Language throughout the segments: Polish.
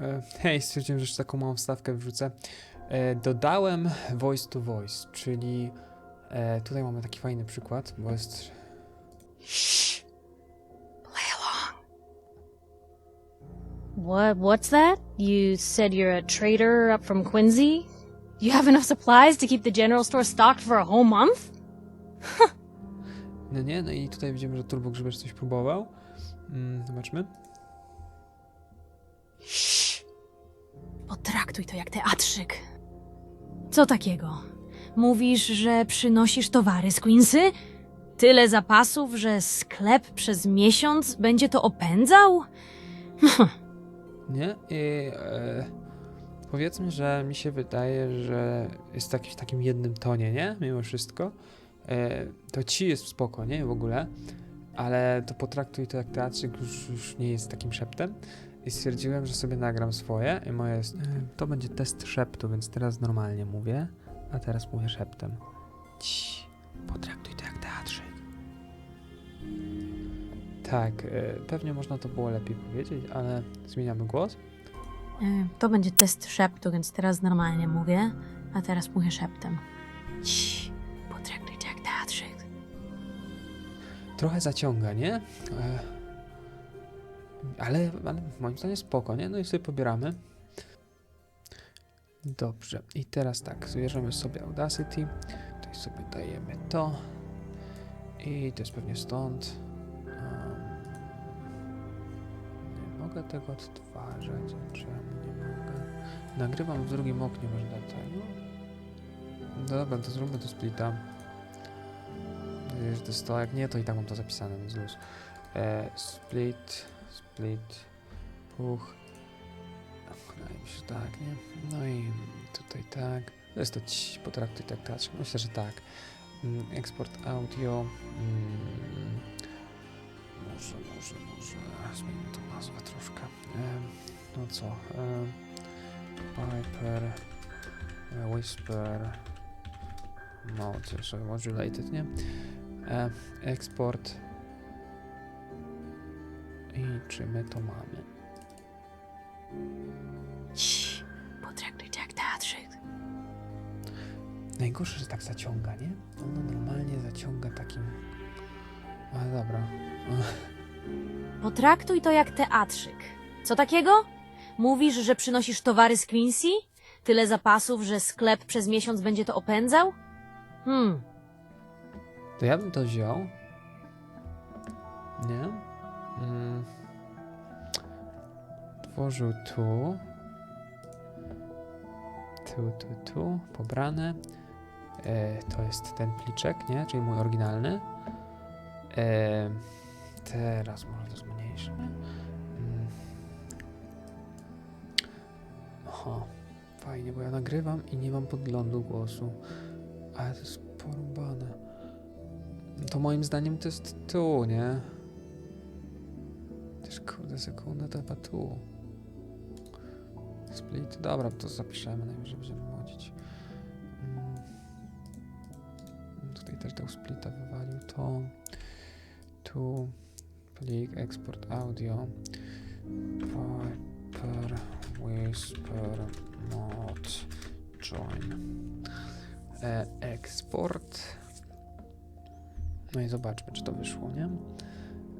E, hej, stwierdziłem, że jeszcze taką małą wstawkę wrzucę. E, dodałem voice to voice, czyli e, tutaj mamy taki fajny przykład, bo jest... Play along. What? What's that? You said you're a trader up from Quincy? You have enough supplies to keep the general store stocked for a whole month? No nie, no i tutaj widzimy, że Turbo Grzybesz coś próbował. Mm, zobaczmy. Potraktuj to jak teatrzyk. Co takiego? Mówisz, że przynosisz towary z Quincy? Tyle zapasów, że sklep przez miesiąc będzie to opędzał? Nie? I e, powiedzmy, że mi się wydaje, że jest taki, takim jednym tonie, nie? Mimo wszystko. E, to ci jest spoko, nie? W ogóle. Ale to potraktuj to jak teatrzyk już, już nie jest takim szeptem. I stwierdziłem, że sobie nagram swoje. I moje jest... E, to będzie test szeptu, więc teraz normalnie mówię. A teraz mówię szeptem. Ci, potraktuj to jak teatrzyk. Tak, e, pewnie można to było lepiej powiedzieć, ale zmieniamy głos. E, To będzie test szeptu, więc teraz normalnie mówię, a teraz mówię szeptem. Cii, potraktuj to jak teatrzyk. Trochę zaciąga, nie? Ale, ale moim zdaniem spoko, nie? No i sobie pobieramy. Dobrze, i teraz tak, zbierzemy sobie Audacity. Tutaj sobie dajemy to. I to jest pewnie stąd. Um, nie mogę tego odtwarzać. Czemu nie mogę? Nagrywam w drugim oknie, może dlatego. No dobra, to zróbmy to splita. Że to jest to. Jak nie, to i tak mam to zapisane, więc luz. E, split, split, puch. Wydaje mi się, że tak, nie? No i tutaj tak. To jest to potraktuj tak, tak. Myślę, że tak. Mm, Eksport audio. Mm, może, może, może. Zmienimy tą nazwę troszkę. E, no co? E, Piper, e, Whisper, Mode, sorry, modulated, nie? Eksport. I czy my to mamy? Cii, potraktuj to jak teatrzyk. Najgorsze, że tak zaciąga, nie? Ono normalnie zaciąga takim... Ale dobra. Potraktuj to jak teatrzyk. Co takiego? Mówisz, że przynosisz towary z Quincy? Tyle zapasów, że sklep przez miesiąc będzie to opędzał? Hmm, To ja bym to wziął. Nie? Mm. Tu. Tu, tu, tu. Pobrane. E, to jest ten pliczek, nie? Czyli mój oryginalny. E, teraz może to zmniejszymy. Mm. Aha. Fajnie, bo ja nagrywam i nie mam podglądu głosu. Ale to jest porąbane. To moim zdaniem to jest tu, nie? Kurde, sekunda to chyba tu. Split. Dobra, to zapiszemy, najwyżej będziemy wodzić. Mm. Tutaj też dał splita wywalił to. Tu. Plik, eksport audio. Viper, Whisper, mod, join. E, eksport. No i zobaczmy, czy to wyszło, nie?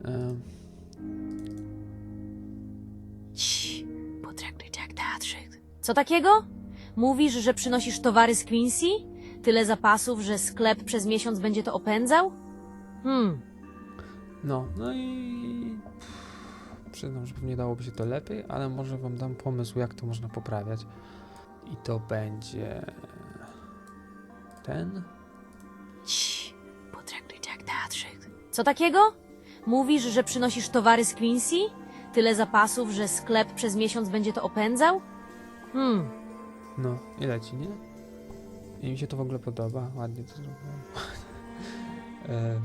E, Co takiego? Mówisz, że przynosisz towary z Quincy? Tyle zapasów, że sklep przez miesiąc będzie to opędzał? Hmm, no, no i pff, przyznam, że pewnie dałoby się to lepiej, ale może wam dam pomysł, jak to można poprawiać. I to będzie ten. cii, potraktuj to jak teatrzyk. Co takiego? Mówisz, że przynosisz towary z Quincy? Tyle zapasów, że sklep przez miesiąc będzie to opędzał? Hmm, No, i leci, nie? I mi się to w ogóle podoba. Ładnie to zrobiłem. e,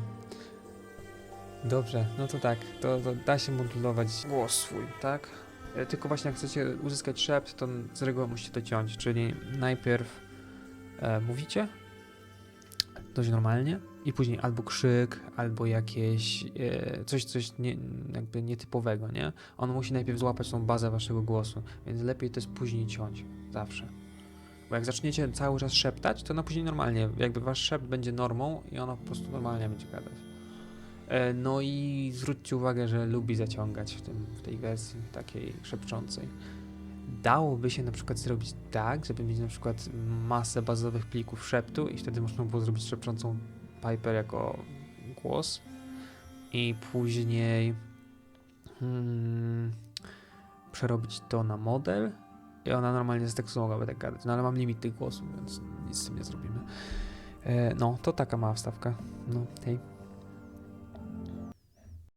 dobrze, no to tak. To, to da się modulować głos swój, tak? E, tylko właśnie jak chcecie uzyskać szept, to z reguły musicie to ciąć. Czyli najpierw e, mówicie dość normalnie, I później albo krzyk, albo jakieś e, coś, coś nie, jakby nietypowego, nie? On musi najpierw złapać tą bazę waszego głosu, więc lepiej to jest później ciąć, zawsze. Bo jak zaczniecie cały czas szeptać, to na później normalnie, jakby wasz szept będzie normą i ona po prostu normalnie będzie gadać. E, no i zwróćcie uwagę, że lubi zaciągać w, tym, w tej wersji takiej szepczącej. Dałoby się na przykład zrobić tak, żeby mieć na przykład masę bazowych plików szeptu i wtedy można było zrobić szepczącą Piper jako głos i później hmm, przerobić to na model i ona normalnie z tekstu mogłaby tak gadać, no ale mam limit tych głosów, więc nic z tym nie zrobimy. E, no, to taka mała wstawka. No, hej.